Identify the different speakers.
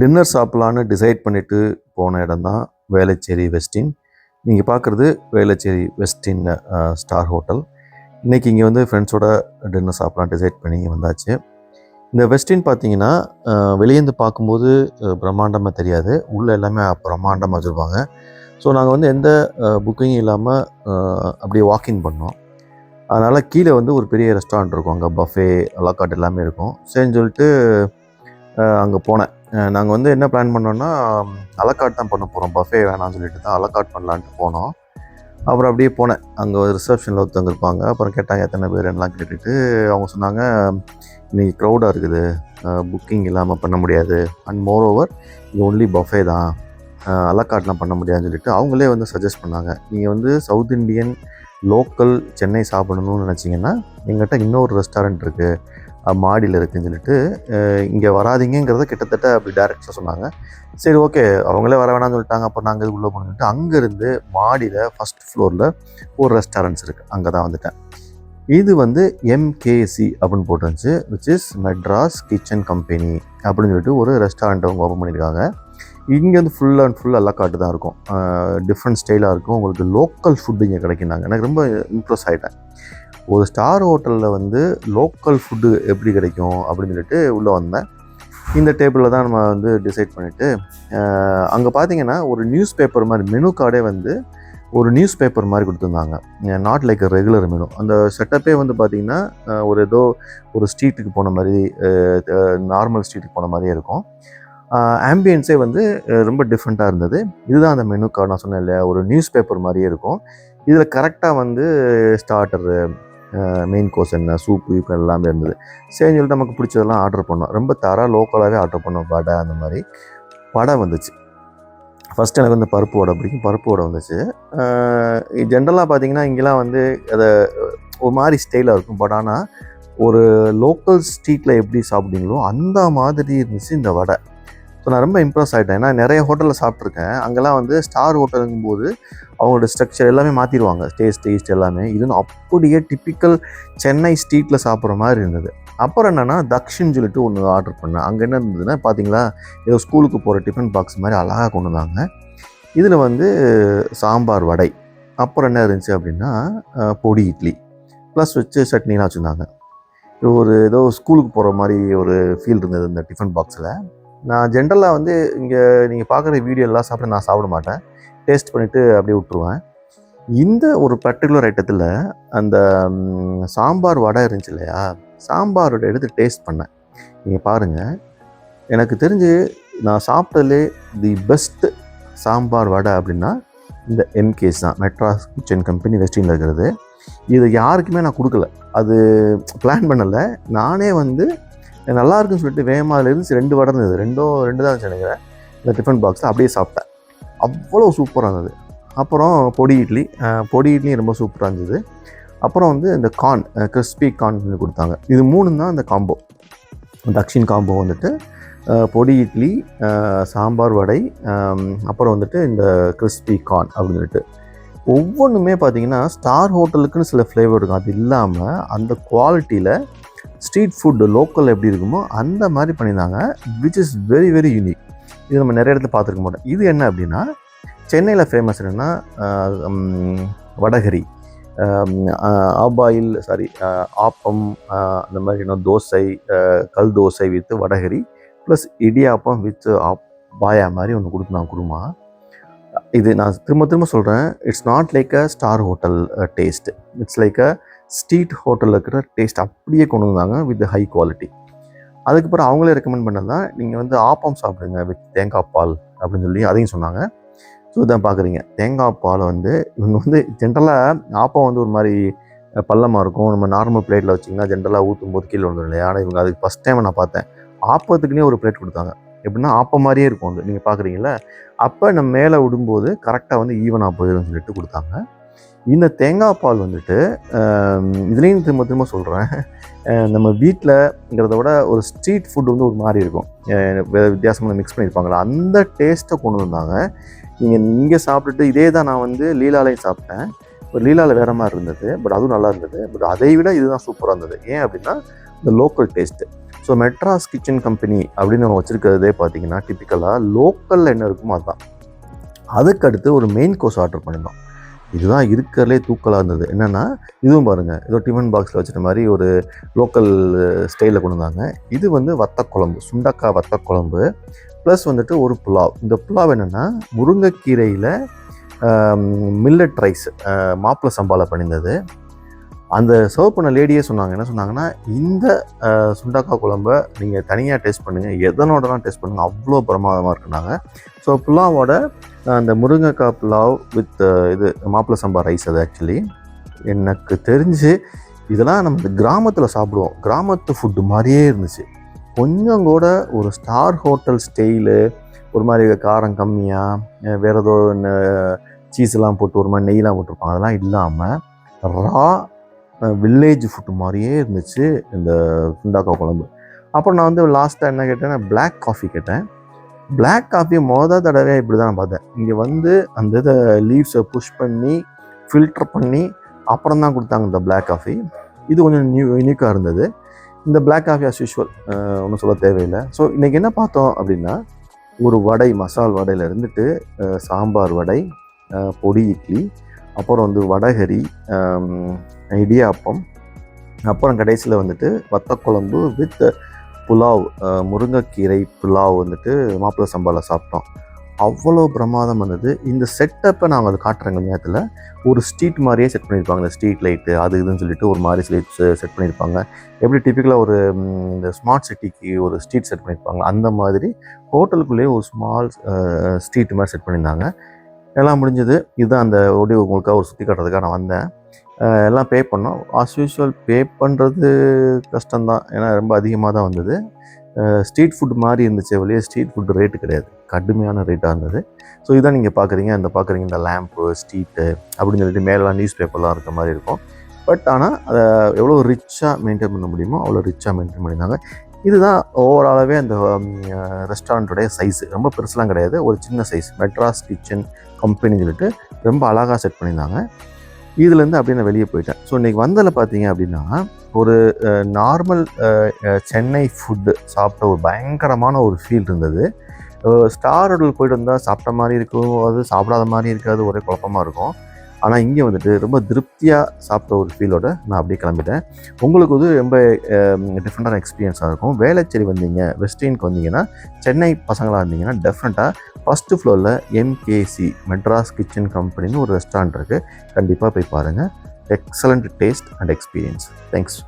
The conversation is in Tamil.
Speaker 1: டின்னர் சாப்பிட்லான்னு டிசைட் பண்ணிவிட்டு போன இடம் தான் வேளச்சேரி வெஸ்டின். நீங்கள் பார்க்குறது வேளச்சேரி வெஸ்டின் ஸ்டார் ஹோட்டல். இன்றைக்கி இங்கே வந்து ஃப்ரெண்ட்ஸோட டின்னர் சாப்பிட்லாம் டிசைட் பண்ணி வந்தாச்சு. இந்த வெஸ்டின் பார்த்தீங்கன்னா வெளியேந்து பார்க்கும்போது பிரம்மாண்டமாக தெரியாது. உள்ளே எல்லாமே பிரம்மாண்டமாக வச்சுருப்பாங்க. ஸோ நாங்கள் வந்து எந்த புக்கிங் இல்லாமல் அப்படியே வாக்கிங் பண்ணோம். அதனால் கீழே வந்து ஒரு பெரிய ரெஸ்டாரண்ட் இருக்கும். அங்கே பஃபே அலாக்காட் எல்லாமே இருக்கும். சரின்னு சொல்லிட்டு அங்கே போனேன். நாங்கள் வந்து என்ன பிளான் பண்ணோன்னா அலக்காட் தான் பண்ண போகிறோம் பஃபே வேணாம்னு சொல்லிட்டு தான் அலக்காட் பண்ணலான்ட்டு போனோம். அப்புறம் அப்படியே போனேன். அங்கே ஒரு ரிசப்ஷனில் ஒருத்தவங்க இருப்பாங்க. அப்புறம் கேட்டாங்க எத்தனை பேர் எல்லாம் கேட்டுட்டு அவங்க சொன்னாங்க இன்றைக்கி க்ரௌடாக இருக்குது. புக்கிங் இல்லாமல் பண்ண முடியாது. அண்ட் மோர் ஓவர் இது ஒன்லி பஃபே தான். அலக்காட்லாம் பண்ண முடியாதுன்னு சொல்லிட்டு அவங்களே வந்து சஜஸ்ட் பண்ணாங்க. நீங்கள் வந்து சவுத் இண்டியன் லோக்கல் சென்னை சாப்பிடணும்னு நினச்சிங்கன்னா எங்கிட்ட இன்னொரு ரெஸ்டாரண்ட் இருக்குது மாடியில் இருக்குதுன்னு சொல்லிட்டு இங்கே வராதிங்கிறத கிட்டத்தட்ட அப்படி டேரக்டாக சொன்னாங்க. சரி ஓகே அவங்களே வர வேணாம்னு சொல்லிட்டாங்க. அப்போ நாங்கள் இது உள்ளே போனிட்டு அங்கேருந்து மாடியில் ஃபஸ்ட் ஃப்ளோரில் ஒரு ரெஸ்டாரண்ட்ஸ் இருக்குது அங்கே தான் வந்துட்டேன். இது வந்து எம்கேசி அப்படின்னு போட்டுருந்துச்சு which is Madras Kitchen Company அப்படின்னு சொல்லிட்டு ஒரு ரெஸ்டாரண்ட் அவங்க ஓப்பன் பண்ணியிருக்காங்க. இங்கே வந்து ஃபுல் அண்ட் ஃபுல் அலக்காட்டு தான் இருக்கும். டிஃப்ரெண்ட் ஸ்டைலாக இருக்கும். உங்களுக்கு லோக்கல் ஃபுட்டு இங்கே கிடைக்குனாங்க எனக்கு ரொம்ப இம்ப்ரெஸ் ஆகிட்டேன் ஒரு ஸ்டார் ஹோட்டலில் வந்து லோக்கல் ஃபுட்டு எப்படி கிடைக்கும் அப்படின்னு சொல்லிட்டு உள்ளே வந்தேன். இந்த டேபிளில் தான் நம்ம வந்து டிசைட் பண்ணிவிட்டு அங்கே பார்த்தீங்கன்னா ஒரு நியூஸ் பேப்பர் மாதிரி மெனு கார்டே வந்து ஒரு நியூஸ் பேப்பர் மாதிரி கொடுத்துருந்தாங்க. நாட் லைக் ரெகுலர் மெனு அந்த செட்டப்பே வந்து பார்த்திங்கன்னா ஒரு ஏதோ ஒரு ஸ்ட்ரீட்டுக்கு போன மாதிரி நார்மல் ஸ்ட்ரீட்டுக்கு போன மாதிரியே இருக்கும். ஆம்பியன்ஸே வந்து ரொம்ப டிஃப்ரெண்ட்டாக இருந்தது. இதுதான் அந்த மெனு கார்டு நான் சொன்னேன் இல்லையா? ஒரு நியூஸ் பேப்பர் மாதிரியே இருக்கும். இதில் கரெக்டாக வந்து ஸ்டார்டரு மெயின் கோர்ஸ் என்ன? சூப்பு இப்போ எல்லாமே இருந்தது. சரின்னு சொல்லிட்டு நமக்கு பிடிச்சதெல்லாம் ஆர்டர் பண்ணோம். ரொம்ப தர லோக்கலாகவே ஆர்டர் பண்ணோம் வடை அந்த மாதிரி. வடை வந்துச்சு. ஃபஸ்ட்டு எனக்கு வந்து பருப்பு வடை பிடிக்கும். பருப்பு வடை வந்துச்சு. ஜென்ரலாக பார்த்தீங்கன்னா இங்கெல்லாம் வந்து அதை ஒரு மாதிரி ஸ்டைலாக இருக்கும். பட் ஆனால் ஒரு லோக்கல் ஸ்ட்ரீட்டில் எப்படி சாப்பிட்டீங்களோ அந்த மாதிரி இருந்துச்சு இந்த வடை. ஸோ நான் ரொம்ப இம்ப்ரெஸ் ஆகிட்டேன் ஏன்னா நிறைய ஹோட்டலில் சாப்பிட்ருக்கேன் அங்கெல்லாம் வந்து ஸ்டார் ஹோட்டலுங்கும் போது அவங்களோட ஸ்ட்ரக்சர் எல்லாமே மாற்றிடுவாங்க டேஸ்ட் டேஸ்ட் எல்லாமே. இதுன்னு அப்படியே டிப்பிக்கல் சென்னை ஸ்ட்ரீட்டில் சாப்பிட்ற மாதிரி இருந்தது. அப்புறம் என்னென்னா தக்ஷின்னு சொல்லிட்டு ஒன்று ஆர்டர் பண்ணேன். அங்கே என்ன இருந்ததுன்னா பார்த்தீங்களா ஏதோ ஸ்கூலுக்கு போகிற டிஃபன் பாக்ஸ் மாதிரி அழகாக கொண்டு வந்தாங்க. இதில் வந்து சாம்பார் வடை. அப்புறம் என்ன இருந்துச்சு அப்படின்னா பொடி இட்லி. ப்ளஸ் வச்சு சட்னிலாம் வச்சுருந்தாங்க. ஒரு ஏதோ ஸ்கூலுக்கு போகிற மாதிரி ஒரு ஃபீல் இருந்தது இந்த டிஃபன் பாக்ஸில் நான் ஜென்ரலாக வந்து இங்கே நீங்கள் பார்க்குற வீடியோ எல்லாம் சாப்பிட நான் சாப்பிட மாட்டேன். டேஸ்ட் பண்ணிவிட்டு அப்படியே விட்டுருவேன். இந்த ஒரு பர்டிகுலர் ஐட்டத்தில் அந்த சாம்பார் வடை இருந்துச்சு இல்லையா? சாம்பாரோட எடுத்து டேஸ்ட் பண்ணேன். நீங்கள் பாருங்கள் எனக்கு தெரிஞ்சு நான் சாப்பிட்டதுலே தி பெஸ்ட் சாம்பார் வடை அப்படின்னா இந்த எம்கேஸ் தான். மெட்ராஸ் கிச்சன் கம்பெனி வெஸ்டினில் இருக்கிறது. இது யாருக்குமே நான் கொடுக்கல. அது பிளான் பண்ணலை. நானே வந்து நல்லா இருக்குன்னு சொல்லிட்டு வேகமாக இருந்துச்சு ரெண்டு வடை இருந்தது. ரெண்டோ ரெண்டு தான் இருந்துச்சு நினைக்கிறேன். இந்த டிஃபன் பாக்ஸில் அப்படியே சாப்பிட்டேன். அவ்வளோ சூப்பராக இருந்தது. அப்புறம் பொடி இட்லி பொடி இட்லி ரொம்ப சூப்பராக இருந்தது. அப்புறம் வந்து இந்த கார்ன் கிறிஸ்பி கார்ன் சொல்லி கொடுத்தாங்க. இது மூணு தான் இந்த காம்போ தக்ஷின் காம்போ வந்துட்டு பொடி இட்லி சாம்பார் வடை அப்புறம் வந்துட்டு இந்த கிறிஸ்பி கார்ன் அப்படின்னு சொல்லிட்டு. ஒவ்வொன்றுமே பார்த்தீங்கன்னா ஸ்டார் ஹோட்டலுக்குன்னு சில ஃப்ளேவர் இருக்கும். அது இல்லாமல் அந்த குவாலிட்டியில் ஸ்ட்ரீட் ஃபுட்டு லோக்கல் எப்படி இருக்குமோ அந்த மாதிரி பண்ணியிருந்தாங்க which is very very unique இது நம்ம நிறைய இடத்துல பார்த்துருக்க மாட்டோம். இது என்ன அப்படின்னா சென்னையில் ஃபேமஸ் என்னென்னா வடகரி. ஆபாயில் சாரி ஆப்பம் அந்த மாதிரி என்ன தோசை கல் dosa with vadacurry plus idiyappam with app paya மாதிரி ஒன்று கொடுத்துனா குருமா. இது நான் திரும்ப திரும்ப சொல்கிறேன் it's not like a star hotel taste it's like a street ஹோட்டலில் இருக்கிற டேஸ்ட் அப்படியே கொண்டு வந்தாங்க வித் ஹை குவாலிட்டி அதுக்கப்புறம் அவங்களே ரெக்கமெண்ட் பண்ணதான் நீங்கள் வந்து ஆப்பம் சாப்பிடுங்க வித் தேங்காய் பால் அப்படின்னு சொல்லி அதையும் சொன்னாங்க. ஸோ இதான் பார்க்குறீங்க. தேங்காய் பால் வந்து இவங்க வந்து ஜென்ரலாக ஆப்பம் வந்து ஒரு மாதிரி பள்ளமாக இருக்கும். நம்ம நார்மல் பிளேட்டில் வச்சிங்கன்னா ஜென்ரலாக ஊற்றும் போது கீழே வந்துடும் இல்லையா? ஆனால் இவங்க அதுக்கு ஃபஸ்ட் டைம் நான் பார்த்தேன். ஆப்பத்துக்குன்னே ஒரு பிளேட் கொடுத்தாங்க. எப்படின்னா ஆப்பம் மாதிரியே இருக்கும் அது. நீங்கள் பார்க்குறீங்களா அப்போ நம்ம மேலே விடும்போது கரெக்டாக வந்து ஈவனாக போயிடும்னு சொல்லிட்டு கொடுத்தாங்க. இந்த தேங்காய் பால் வந்துட்டு இதுலேயும் திரும்ப திரும்ப சொல்கிறேன் நம்ம வீட்டில்ங்கிறத விட ஒரு ஸ்ட்ரீட் ஃபுட் வந்து ஒரு மாதிரி இருக்கும். வித்தியாசமாக வித்தியாசமான மிக்ஸ் பண்ணியிருப்பாங்களா அந்த டேஸ்ட்டை கொண்டு வந்தாங்க. நீங்கள் இங்கே சாப்பிட்டுட்டு இதே தான் நான் வந்து லீலாலையும் சாப்பிட்டேன். ஒரு லீலாவில் வேறு மாதிரி இருந்தது. பட் அதுவும் நல்லா இருந்தது. பட் அதை விட இதுதான் சூப்பராக இருந்தது. ஏன் அப்படின்னா இந்த local taste so Madras Kitchen Company அப்படின்னு நம்ம வச்சுருக்கிறதே பார்த்தீங்கன்னா டிப்பிக்கலாக லோக்கலில் என்ன இருக்குமோ அதுதான் அதுக்கடுத்து ஒரு மெயின் கோர்ஸ் ஆர்டர் பண்ணியிருந்தோம் இதுதான் இருக்கிறதுலே தூக்கலாக இருந்தது. என்னென்னா இதுவும் பாருங்கள் ஏதோ டிஃபன் பாக்ஸில் வச்சுட்ட மாதிரி ஒரு லோக்கல் ஸ்டைலில் கொண்டு வந்தாங்க. இது வந்து வத்தக்குழம்பு சுண்டக்காய் வத்தக்குழம்பு ப்ளஸ் வந்துட்டு ஒரு புலாவ். இந்த புலாவ் என்னென்னா முருங்கைக்கீரையில் மில்லட் ரைஸ் மாப்பிள்ளை சம்பாவில் பண்ணியிருந்தது. அந்த சர்வ் பண்ண லேடியே சொன்னாங்க. என்ன சொன்னாங்கன்னா இந்த சுண்டாக்கா குழம்ப நீங்கள் தனியாக டேஸ்ட் பண்ணுங்கள் எதனோடலாம் டேஸ்ட் பண்ணுங்கள் அவ்வளோ பிரமாதமாக இருக்குனாங்க ஸோ புலாவோட அந்த முருங்கைக்காய் புலாவ் வித் இது மாப்பிள சம்பா ரைஸ் அது ஆக்சுவலி எனக்கு தெரிஞ்சு இதெல்லாம் நம்ம கிராமத்தில் சாப்பிடுவோம். கிராமத்து ஃபுட்டு மாதிரியே இருந்துச்சு. கொஞ்சம் கூட ஒரு ஸ்டார் ஹோட்டல் ஸ்டைலு ஒரு மாதிரி காரம் கம்மியாக வேறு ஏதோ சீஸ்லாம் போட்டு ஒரு மாதிரி நெய்லாம் போட்டிருப்பாங்க. அதெல்லாம் இல்லாமல் ரா வில்லேஜ் ஃபுட்டு மாதிரியே இருந்துச்சு இந்த சுண்டாக்காய் குழம்பு. அப்புறம் நான் வந்து லாஸ்ட்டாக என்ன கேட்டேன் பிளாக் காஃபி கேட்டேன். பிளாக் காஃபி மொதல் தடவை இப்படி தான் நான் பார்த்தேன். இங்கே வந்து அந்த இதை லீவ்ஸை புஷ் பண்ணி ஃபில்டர் பண்ணி அப்புறம் தான் கொடுத்தாங்க இந்த பிளாக் காஃபி இது கொஞ்சம் நியூ யூனிக்காக இருந்தது. இந்த பிளாக் காஃபி அஸ் யூஷுவல் ஒன்றும் சொல்ல தேவையில்லை. ஸோ இன்றைக்கி என்ன பார்த்தோம் அப்படின்னா ஒரு வடை மசால் வடையில் இருந்துட்டு சாம்பார் வடை பொடி இட்லி அப்புறம் வந்து வடகரி இடியாப்பம் அப்புறம் கடைசியில் வந்துட்டு வத்தக்குழம்பு வித் புலாவ் முருங்கைக்கீரை புலாவ் வந்துட்டு மாப்பிள்ளை சம்பாவில் சாப்பிட்டோம். அவ்வளோ பிரமாதம் வந்தது இந்த செட்டப்பை நாங்கள் அது காட்டுறேங்க நேரத்தில் ஒரு ஸ்ட்ரீட் மாதிரியே செட் பண்ணியிருப்பாங்க இந்த ஸ்ட்ரீட் லைட்டு அது இதுன்னு சொல்லிட்டு ஒரு மாதிரி ஸ்லீட்ஸ் செட் பண்ணியிருப்பாங்க எப்படி டிப்பிக்கலாக ஒரு இந்த ஸ்மார்ட் சிட்டிக்கு ஒரு ஸ்ட்ரீட் செட் பண்ணியிருப்பாங்க அந்த மாதிரி ஹோட்டலுக்குள்ளேயே ஒரு ஸ்மால் ஸ்ட்ரீட் மாதிரி செட் பண்ணியிருந்தாங்க. எல்லாம் முடிஞ்சது. இதுதான் அந்த ஒடி உங்களுக்காக ஒரு சுற்றி காட்டுறதுக்காக நான் வந்தேன். எல்லாம் பே பண்ணோம். ஆஸ் யூஷுவல் பே பண்ணுறது கஷ்டம்தான். ஏன்னா ரொம்ப அதிகமாக தான் வந்தது ஸ்ட்ரீட் ஃபுட் மாதிரி இருந்துச்சு வெளியே ஸ்ட்ரீட் ஃபுட் ரேட்டு கிடையாது. கடுமையான ரேட்டாக இருந்தது. ஸோ இதான் நீங்கள் பார்க்குறீங்க இந்த பார்க்குறீங்க இந்த லேம்ப்பு ஸ்ட்ரீட்டு அப்படின்னு சொல்லிட்டு மேலெலாம் நியூஸ் பேப்பர்லாம் இருக்க மாதிரி இருக்கும். பட் ஆனால் அதை எவ்வளோ ரிச்சாக மெயின்டைன் பண்ண முடியுமோ அவ்வளோ ரிச்சாக மெயின்டைன் பண்ணியிருந்தாங்க. இதுதான் ஓவராலாகவே அந்த ரெஸ்டாரண்ட்டுடைய சைஸு ரொம்ப பெருசுலாம் கிடையாது. ஒரு சின்ன சைஸ் மெட்ராஸ் கிச்சன் கம்பெனின்னு சொல்லிட்டு ரொம்ப அழகாக செட் பண்ணியிருந்தாங்க. இதுலேருந்து அப்படியே நான் வெளியே போயிட்டேன். ஸோ இன்றைக்கி வந்ததில் பார்த்தீங்க அப்படின்னா ஒரு நார்மல் சென்னை ஃபுட்டு சாப்பிட்ட ஒரு பயங்கரமான ஒரு ஃபீல் இருந்தது. ஸ்டார் ஹோட்டல் போயிட்டு வந்தால் சாப்பிட்ட மாதிரி இருக்கும். அது சாப்பிடாத மாதிரி இருக்காது. ஒரே குழப்பமாக இருக்கும். ஆனால் இங்கே வந்துட்டு ரொம்ப திருப்தியாக சாப்பிட்ட ஒரு ஃபீலோட நான் அப்படியே கிளம்பிட்டேன். உங்களுக்கு வந்து ரொம்ப டிஃப்ரெண்ட்டான எக்ஸ்பீரியன்ஸாக இருக்கும். வேளச்சேரி வந்தீங்க வெஸ்டர்னுக்கு வந்தீங்கன்னா சென்னை பசங்களாக இருந்தீங்கன்னா டெஃபினட்டாக ஃபஸ்ட்டு ஃப்ளோரில் எம்கேசி மெட்ராஸ் கிச்சன் கம்பெனின்னு ஒரு ரெஸ்டாரண்ட் இருக்குது கண்டிப்பாக போய் பாருங்கள் excellent taste and experience thanks